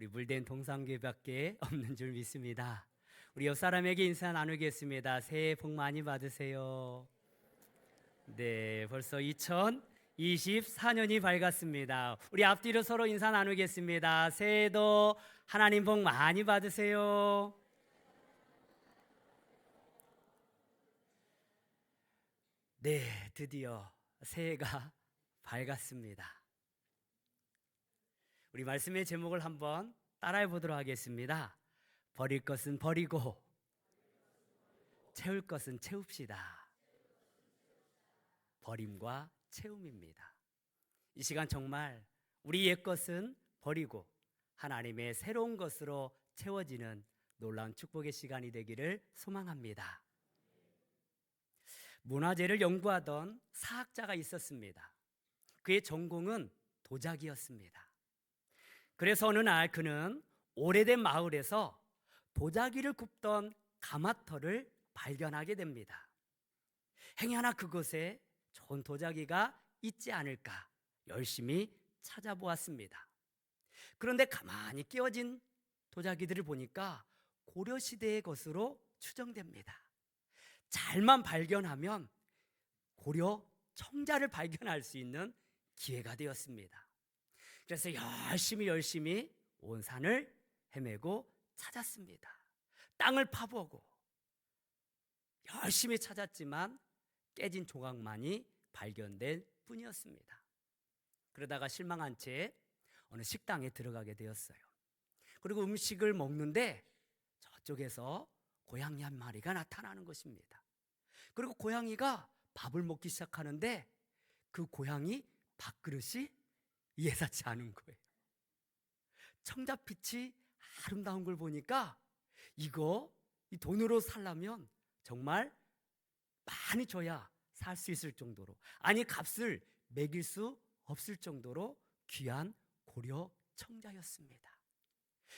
우리 물된 동상교회밖에 없는 줄 믿습니다. 우리 옆 사람에게 인사 나누겠습니다. 새해 복 많이 받으세요. 네, 벌써 2024년이 밝았습니다. 우리 앞뒤로 서로 인사 나누겠습니다. 새해도 하나님 복 많이 받으세요. 네, 드디어 새해가 밝았습니다. 우리 말씀의 제목을 한번 따라해 보도록 하겠습니다. 버릴 것은 버리고 채울 것은 채웁시다. 버림과 채움입니다. 이 시간 정말 우리 옛 것은 버리고 하나님의 새로운 것으로 채워지는 놀라운 축복의 시간이 되기를 소망합니다. 문화재를 연구하던 사학자가 있었습니다. 그의 전공은 도자기였습니다. 그래서 어느 날 그는 오래된 마을에서 도자기를 굽던 가마터를 발견하게 됩니다. 행여나 그곳에 좋은 도자기가 있지 않을까 열심히 찾아보았습니다. 그런데 가만히 끼워진 도자기들을 보니까 고려 시대의 것으로 추정됩니다. 잘만 발견하면 고려 청자를 발견할 수 있는 기회가 되었습니다. 그래서 열심히 열심히 온 산을 헤매고 찾았습니다. 땅을 파보고 열심히 찾았지만 깨진 조각만이 발견될 뿐이었습니다. 그러다가 실망한 채 어느 식당에 들어가게 되었어요. 그리고 음식을 먹는데 저쪽에서 고양이 한 마리가 나타나는 것입니다. 그리고 고양이가 밥을 먹기 시작하는데 그 고양이 밥그릇이 예사치 않은 거예요. 청자빛이 아름다운 걸 보니까 이거 이 돈으로 살려면 정말 많이 줘야 살 수 있을 정도로 아니 값을 매길 수 없을 정도로 귀한 고려 청자였습니다.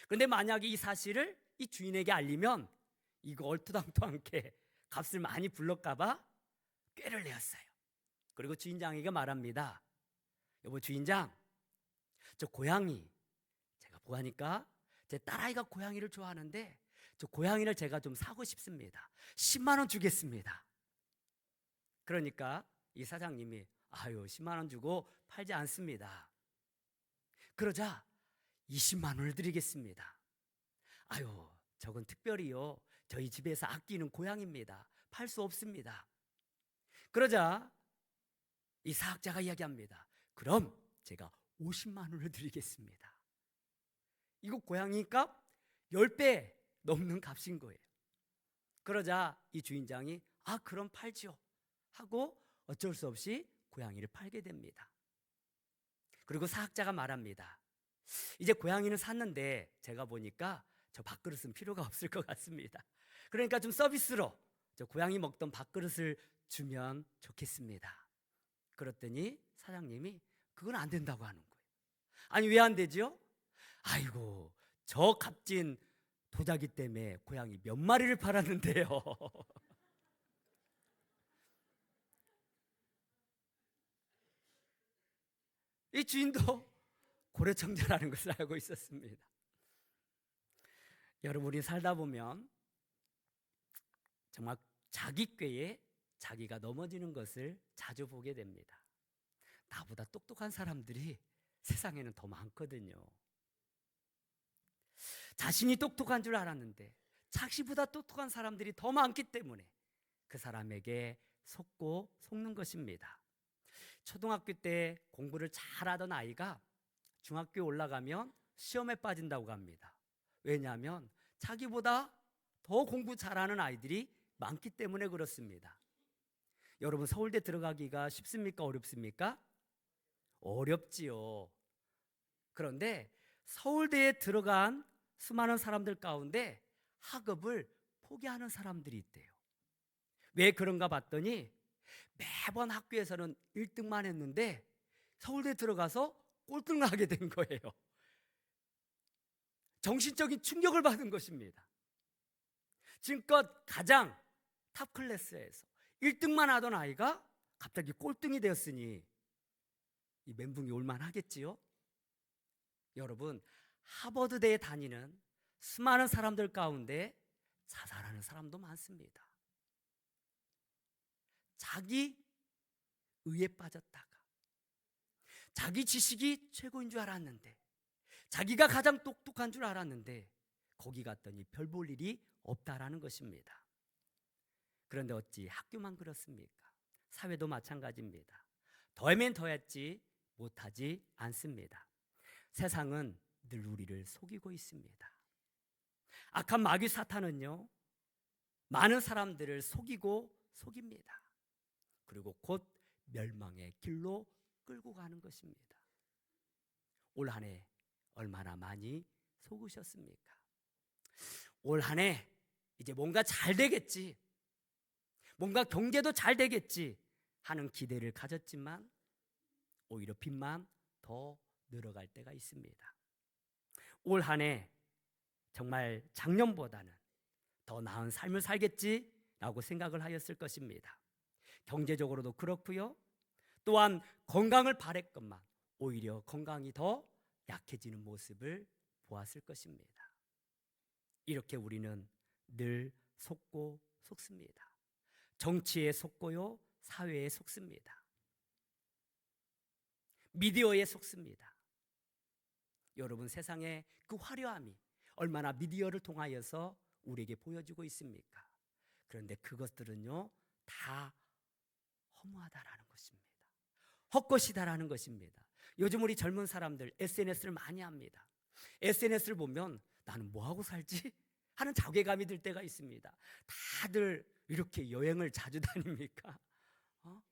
그런데 만약에 이 사실을 이 주인에게 알리면 이거 얼토당토않게 값을 많이 불렀까봐 꾀를 내었어요. 그리고 주인장에게 말합니다. 여보 주인장, 저 고양이 제가 보아니까 제 딸아이가 고양이를 좋아하는데 저 고양이를 제가 좀 사고 싶습니다. 10만 원 주겠습니다. 그러니까 이 사장님이 아유 10만 원 주고 팔지 않습니다. 그러자 20만 원을 드리겠습니다. 아유 저건 특별히요 저희 집에서 아끼는 고양입니다. 팔 수 없습니다. 그러자 이 사학자가 이야기합니다. 그럼 제가 50만 원을 드리겠습니다. 이거 고양이 값 10배 넘는 값인 거예요. 그러자 이 주인장이 아 그럼 팔지요 하고 어쩔 수 없이 고양이를 팔게 됩니다. 그리고 사학자가 말합니다. 이제 고양이는 샀는데 제가 보니까 저 밥그릇은 필요가 없을 것 같습니다. 그러니까 좀 서비스로 저 고양이 먹던 밥그릇을 주면 좋겠습니다. 그랬더니 사장님이 그건 안 된다고 하는 거예요. 아니 왜 안 되죠? 아이고 저 값진 도자기 때문에 고양이 몇 마리를 팔았는데요. 이 주인도 고래청자라는 것을 알고 있었습니다. 여러분 우리 살다 보면 정말 자기 꾀에 자기가 넘어지는 것을 자주 보게 됩니다. 나보다 똑똑한 사람들이 세상에는 더 많거든요. 자신이 똑똑한 줄 알았는데 자기보다 똑똑한 사람들이 더 많기 때문에 그 사람에게 속고 속는 것입니다. 초등학교 때 공부를 잘하던 아이가 중학교에 올라가면 시험에 빠진다고 합니다. 왜냐하면 자기보다 더 공부 잘하는 아이들이 많기 때문에 그렇습니다. 여러분 서울대 들어가기가 쉽습니까? 어렵습니까? 어렵지요. 그런데 서울대에 들어간 수많은 사람들 가운데 학업을 포기하는 사람들이 있대요. 왜 그런가 봤더니 매번 학교에서는 1등만 했는데 서울대 들어가서 꼴등 나게 된 거예요. 정신적인 충격을 받은 것입니다. 지금껏 가장 탑 클래스에서 1등만 하던 아이가 갑자기 꼴등이 되었으니 이 멘붕이 올만하겠지요? 여러분 하버드대에 다니는 수많은 사람들 가운데 자살하는 사람도 많습니다. 자기 의에 빠졌다가 자기 지식이 최고인 줄 알았는데 자기가 가장 똑똑한 줄 알았는데 거기 갔더니 별 볼 일이 없다라는 것입니다. 그런데 어찌 학교만 그렇습니까? 사회도 마찬가지입니다. 더하면 더했지 못하지 않습니다. 세상은 늘 우리를 속이고 있습니다. 악한 마귀 사탄은요, 많은 사람들을 속이고 속입니다. 그리고 곧 멸망의 길로 끌고 가는 것입니다. 올 한 해 얼마나 많이 속으셨습니까? 올 한 해 이제 뭔가 잘 되겠지. 뭔가 경제도 잘 되겠지 하는 기대를 가졌지만 오히려 빚만 더 늘어갈 때가 있습니다. 올 한 해 정말 작년보다는 더 나은 삶을 살겠지라고 생각을 하였을 것입니다. 경제적으로도 그렇고요. 또한 건강을 바랬건만 오히려 건강이 더 약해지는 모습을 보았을 것입니다. 이렇게 우리는 늘 속고 속습니다. 정치에 속고요, 사회에 속습니다. 미디어에 속습니다. 여러분 세상의 그 화려함이 얼마나 미디어를 통하여서 우리에게 보여지고 있습니까? 그런데 그것들은요 다 허무하다라는 것입니다. 헛것이다라는 것입니다. 요즘 우리 젊은 사람들 SNS를 많이 합니다. SNS를 보면 나는 뭐 하고 살지? 하는 자괴감이 들 때가 있습니다. 다들 이렇게 여행을 자주 다닙니까? 어?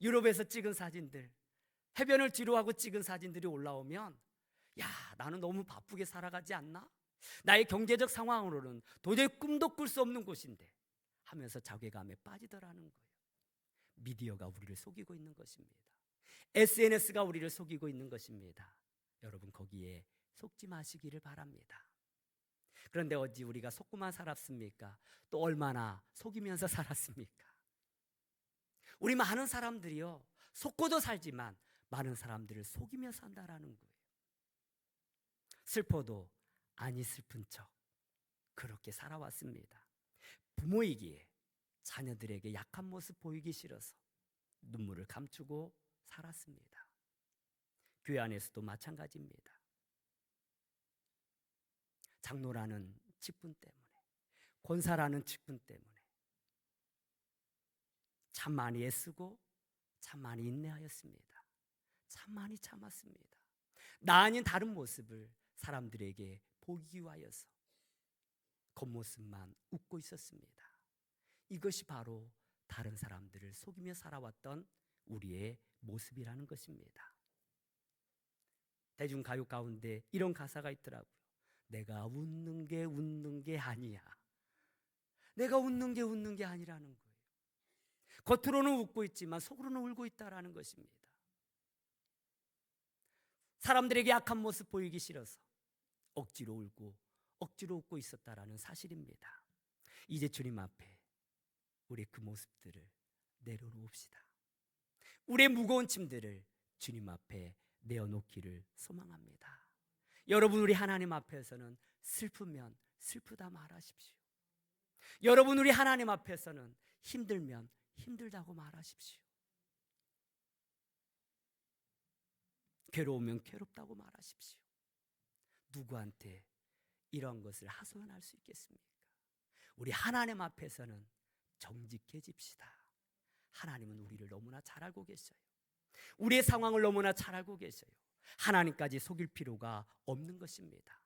유럽에서 찍은 사진들, 해변을 뒤로 하고 찍은 사진들이 올라오면 야, 나는 너무 바쁘게 살아가지 않나? 나의 경제적 상황으로는 도저히 꿈도 꿀 수 없는 곳인데 하면서 자괴감에 빠지더라는 거예요. 미디어가 우리를 속이고 있는 것입니다. SNS가 우리를 속이고 있는 것입니다. 여러분 거기에 속지 마시기를 바랍니다. 그런데 어찌 우리가 속고만 살았습니까? 또 얼마나 속이면서 살았습니까? 우리 많은 사람들이요 속고도 살지만 많은 사람들을 속이며 산다라는 거예요. 슬퍼도 아니 슬픈 척 그렇게 살아왔습니다. 부모이기에 자녀들에게 약한 모습 보이기 싫어서 눈물을 감추고 살았습니다. 교회 안에서도 마찬가지입니다. 장로라는 직분 때문에, 권사라는 직분 때문에 참 많이 애쓰고 참 많이 인내하였습니다. 참 많이 참았습니다. 나 아닌 다른 모습을 사람들에게 보기 위하여서 겉모습만 웃고 있었습니다. 이것이 바로 다른 사람들을 속이며 살아왔던 우리의 모습이라는 것입니다. 대중가요 가운데 이런 가사가 있더라고요. 내가 웃는 게 웃는 게 아니야. 내가 웃는 게 웃는 게 아니라는 거예요. 겉으로는 웃고 있지만 속으로는 울고 있다라는 것입니다. 사람들에게 약한 모습 보이기 싫어서 억지로 울고 억지로 웃고 있었다라는 사실입니다. 이제 주님 앞에 우리 그 모습들을 내려놓읍시다. 우리의 무거운 짐들을 주님 앞에 내어놓기를 소망합니다. 여러분 우리 하나님 앞에서는 슬프면 슬프다 말하십시오. 여러분 우리 하나님 앞에서는 힘들면 힘들다고 말하십시오. 괴로우면 괴롭다고 말하십시오. 누구한테 이런 것을 하소연할 수 있겠습니까? 우리 하나님 앞에서는 정직해집시다. 하나님은 우리를 너무나 잘 알고 계셔요. 우리의 상황을 너무나 잘 알고 계셔요. 하나님까지 속일 필요가 없는 것입니다.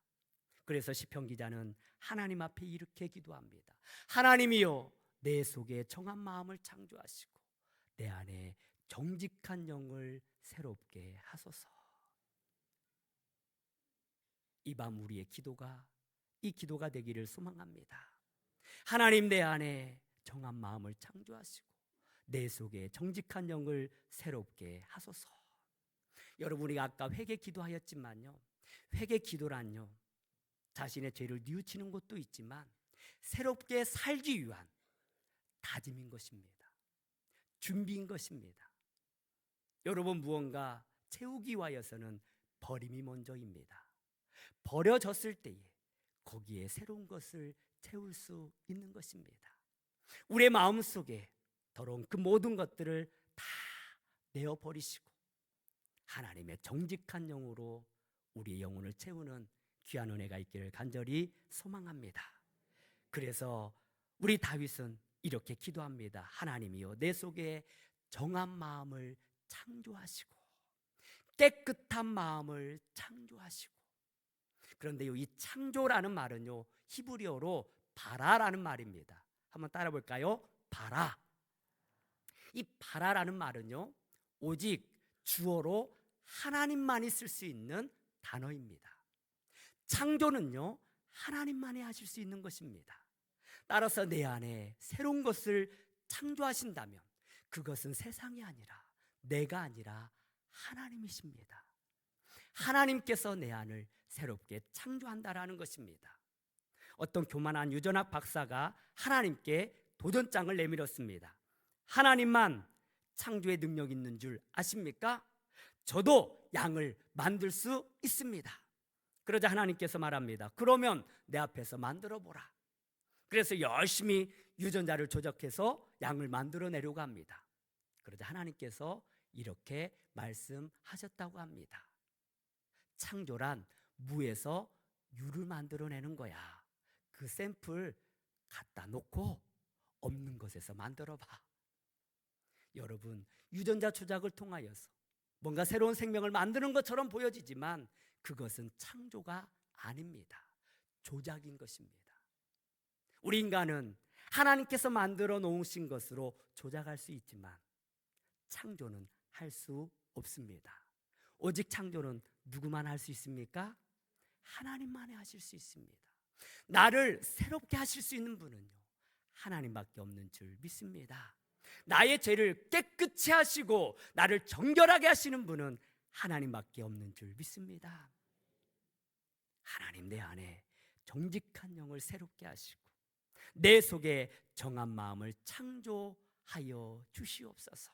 그래서 시편 기자는 하나님 앞에 이렇게 기도합니다. 하나님이요 내 속에 정한 마음을 창조하시고 내 안에 정직한 영을 새롭게 하소서. 이 밤 우리의 기도가 이 기도가 되기를 소망합니다. 하나님 내 안에 정한 마음을 창조하시고 내 속에 정직한 영을 새롭게 하소서. 여러분이 아까 회개 기도하였지만요. 회개 기도란요. 자신의 죄를 뉘우치는 것도 있지만 새롭게 살기 위한 다짐인 것입니다. 준비인 것입니다. 여러분 무언가 채우기 위하여서는 버림이 먼저입니다. 버려졌을 때에 거기에 새로운 것을 채울 수 있는 것입니다. 우리의 마음 속에 더러운 그 모든 것들을 다 내어 버리시고 하나님의 정직한 영으로 우리의 영혼을 채우는 귀한 은혜가 있기를 간절히 소망합니다. 그래서 우리 다윗은 이렇게 기도합니다. 하나님이여 내 속에 정한 마음을 창조하시고 깨끗한 마음을 창조하시고 그런데요 이 창조라는 말은요 히브리어로 바라라는 말입니다. 한번 따라 볼까요? 바라. 이 바라라는 말은요 오직 주어로 하나님만이 쓸 수 있는 단어입니다. 창조는요 하나님만이 하실 수 있는 것입니다. 따라서 내 안에 새로운 것을 창조하신다면 그것은 세상이 아니라 내가 아니라 하나님이십니다. 하나님께서 내 안을 새롭게 창조한다라는 것입니다. 어떤 교만한 유전학 박사가 하나님께 도전장을 내밀었습니다. 하나님만 창조의 능력 있는 줄 아십니까? 저도 양을 만들 수 있습니다. 그러자 하나님께서 말합니다. 그러면 내 앞에서 만들어 보라. 그래서 열심히 유전자를 조작해서 양을 만들어 내려고 합니다. 그러자 하나님께서 이렇게 말씀하셨다고 합니다. 창조란 무에서 유를 만들어내는 거야. 그 샘플 갖다 놓고 없는 것에서 만들어 봐. 여러분, 유전자 조작을 통하여서 뭔가 새로운 생명을 만드는 것처럼 보여지지만 그것은 창조가 아닙니다. 조작인 것입니다. 우리 인간은 하나님께서 만들어 놓으신 것으로 조작할 수 있지만 창조는 할 수 없습니다. 오직 창조는 누구만 할 수 있습니까? 하나님만이 하실 수 있습니다. 나를 새롭게 하실 수 있는 분은요. 하나님밖에 없는 줄 믿습니다. 나의 죄를 깨끗이 하시고 나를 정결하게 하시는 분은 하나님밖에 없는 줄 믿습니다. 하나님 내 안에 정직한 영을 새롭게 하시고 내 속에 정한 마음을 창조하여 주시옵소서.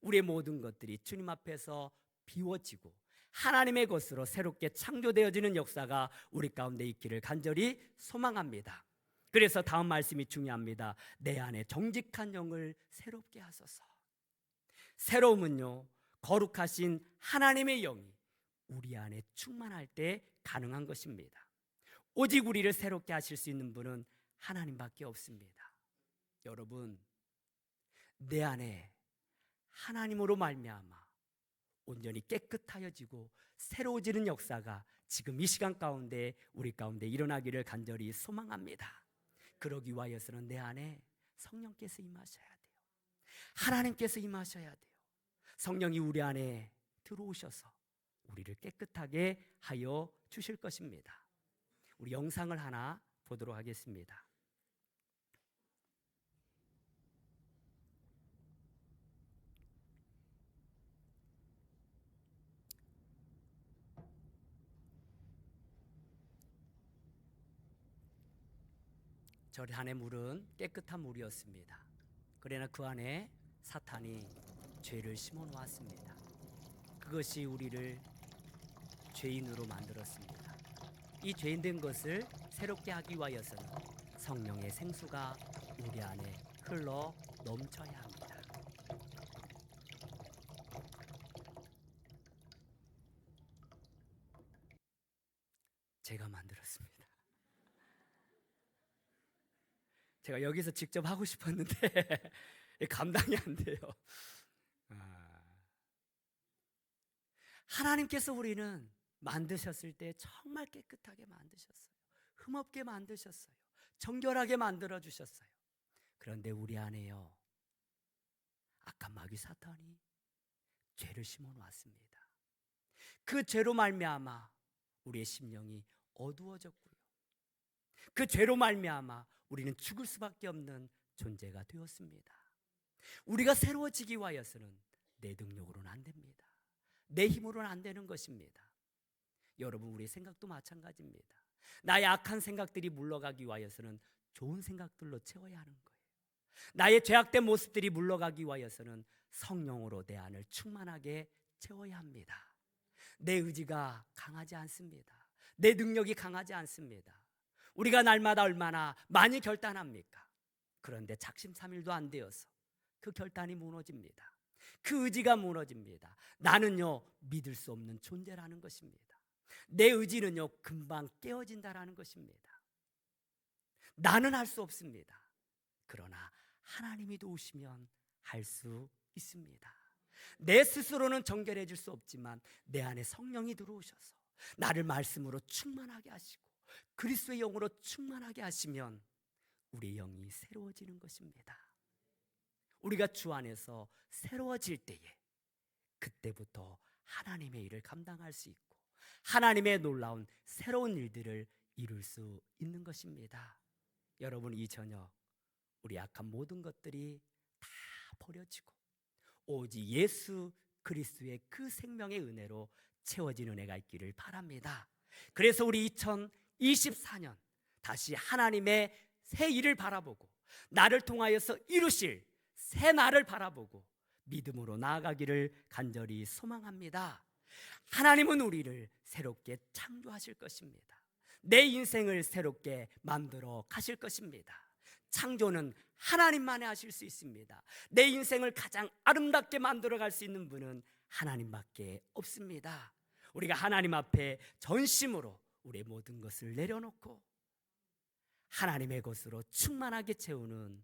우리의 모든 것들이 주님 앞에서 비워지고 하나님의 것으로 새롭게 창조되어지는 역사가 우리 가운데 있기를 간절히 소망합니다. 그래서 다음 말씀이 중요합니다. 내 안에 정직한 영을 새롭게 하소서. 새로움은요, 거룩하신 하나님의 영이 우리 안에 충만할 때 가능한 것입니다. 오직 우리를 새롭게 하실 수 있는 분은 하나님밖에 없습니다. 여러분, 내 안에 하나님으로 말미암아 온전히 깨끗하여지고 새로워지는 역사가 지금 이 시간 가운데 우리 가운데 일어나기를 간절히 소망합니다. 그러기 위하여서는 내 안에 성령께서 임하셔야 돼요. 하나님께서 임하셔야 돼요. 성령이 우리 안에 들어오셔서 우리를 깨끗하게 하여 주실 것입니다. 우리 영상을 하나 보도록 하겠습니다. 절 안의 물은 깨끗한 물이었습니다. 그러나 그 안에 사탄이 죄를 심어 놓았습니다. 그것이 우리를 죄인으로 만들었습니다. 이 죄인된 것을 새롭게 하기 위하여서는 성령의 생수가 우리 안에 흘러 넘쳐야 합니다. 제가 만들었습니다. 제가 여기서 직접 하고 싶었는데 감당이 안 돼요. 아. 하나님께서 우리는 만드셨을 때 정말 깨끗하게 만드셨어요. 흠없게 만드셨어요. 정결하게 만들어 주셨어요. 그런데 우리 안에요. 악한 마귀 사탄이 죄를 심어 놨습니다. 그 죄로 말미암아 우리의 심령이 어두워졌고요. 그 죄로 말미암아 우리는 죽을 수밖에 없는 존재가 되었습니다. 우리가 새로워지기 위하여서는 내 능력으로는 안 됩니다. 내 힘으로는 안 되는 것입니다. 여러분 우리의 생각도 마찬가지입니다. 나의 악한 생각들이 물러가기 위하여서는 좋은 생각들로 채워야 하는 거예요. 나의 죄악된 모습들이 물러가기 위하여서는 성령으로 내 안을 충만하게 채워야 합니다. 내 의지가 강하지 않습니다. 내 능력이 강하지 않습니다. 우리가 날마다 얼마나 많이 결단합니까? 그런데 작심삼일도 안 되어서 그 결단이 무너집니다. 그 의지가 무너집니다. 나는요 믿을 수 없는 존재라는 것입니다. 내 의지는요 금방 깨어진다라는 것입니다. 나는 할 수 없습니다. 그러나 하나님이 도우시면 할 수 있습니다. 내 스스로는 정결해 질 수 없지만 내 안에 성령이 들어오셔서 나를 말씀으로 충만하게 하시고 그리스도의 영으로 충만하게 하시면 우리 영이 새로워지는 것입니다. 우리가 주 안에서 새로워질 때에 그때부터 하나님의 일을 감당할 수 있고 하나님의 놀라운 새로운 일들을 이룰 수 있는 것입니다. 여러분 이 저녁 우리 약한 모든 것들이 다 버려지고 오직 예수 그리스도의 그 생명의 은혜로 채워진 은혜가 있기를 바랍니다. 그래서 우리 2024년 다시 하나님의 새 일을 바라보고 나를 통하여서 이루실 새 날을 바라보고 믿음으로 나아가기를 간절히 소망합니다. 하나님은 우리를 새롭게 창조하실 것입니다. 내 인생을 새롭게 만들어 가실 것입니다. 창조는 하나님만이 하실 수 있습니다. 내 인생을 가장 아름답게 만들어 갈 수 있는 분은 하나님밖에 없습니다. 우리가 하나님 앞에 전심으로 우리의 모든 것을 내려놓고 하나님의 것으로 충만하게 채우는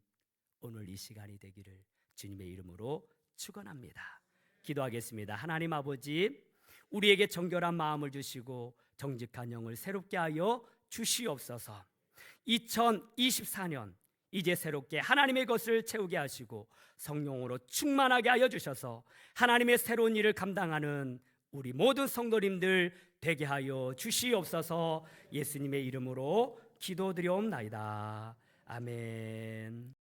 오늘 이 시간이 되기를 주님의 이름으로 축원합니다. 기도하겠습니다. 하나님 아버지 우리에게 정결한 마음을 주시고 정직한 영을 새롭게 하여 주시옵소서. 2024년 이제 새롭게 하나님의 것을 채우게 하시고 성령으로 충만하게 하여 주셔서 하나님의 새로운 일을 감당하는 우리 모든 성도님들 되게 하여 주시옵소서 예수님의 이름으로 기도드려옵나이다. 아멘.